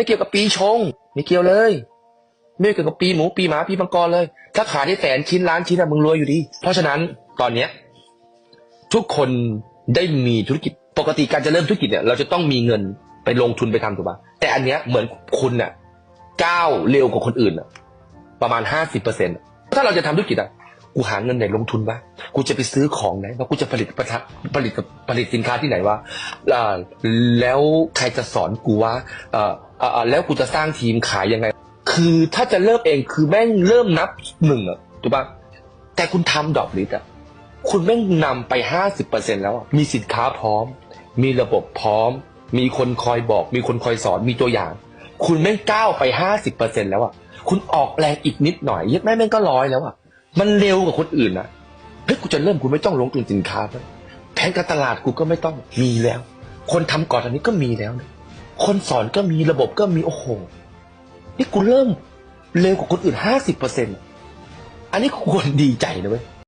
ไม่เกี่ยวกับปีชง ไม่เกี่ยวเลย ไม่เกี่ยวกับปีหมูปีหมาปีมังกรเลย ถ้าขายได้แสนชิ้นล้านชิ้นอะมึงรวยอยู่ดี เพราะฉะนั้นตอนเนี้ยทุกคนได้มีธุรกิจปกติการจะเริ่มธุรกิจเนี่ยเราจะต้องมีเงินไปลงทุนไปทำถูกปะแต่อันเนี้ยเหมือนคุณน่ะก้าวเร็วกว่าคนอื่นน่ะประมาณห้าสิบเปอร์เซ็นต์ถ้าเราจะทำธุรกิจอะ กูหาเงินไหนลงทุนวะกูจะไปซื้อของไหนวะกูจะผลิตประทะผลิตผลิตสินค้าที่ไหนวะแล้วใครจะสอนกูว่าเอ่อเอ่อเอ่อแล้วกูจะสร้างทีมขายยังไง คือถ้าจะเริ่มเองคือแม่งเริ่มนับหนึ่งอะถูกปะแต่คุณทำดอกลิตอะคุณแม่งนำไปห้าสิบเปอร์เซ็นแล้วอะมีสินค้าพร้อม มีระบบพร้อม มีคนคอยบอก มีคนคอยสอนมีตัวอย่าง คุณแม่งก้าวไปห้าสิบเปอร์เซ็นแล้วอะคุณออกแรงอีกนิดหน่อยเยัดแม่แม่งก็ร้อยแล้วอะ มันเร็วกว่าคนอื่นอะเฮ้ยกูจะเริ่มกูไม่ต้องลงทุนสินค้าแล้วแผนการตลาดกูก็ไม่ต้องมีแล้ว คนทำก่อนอันนี้ก็มีแล้วนะคนสอนก็มีระบบก็มีโอ้โหนี่กูเริ่มเร็วกว่าคนอื่นห้าสิบเปอร์เซ็นต์อันนี้ควรดีใจนะเว้ย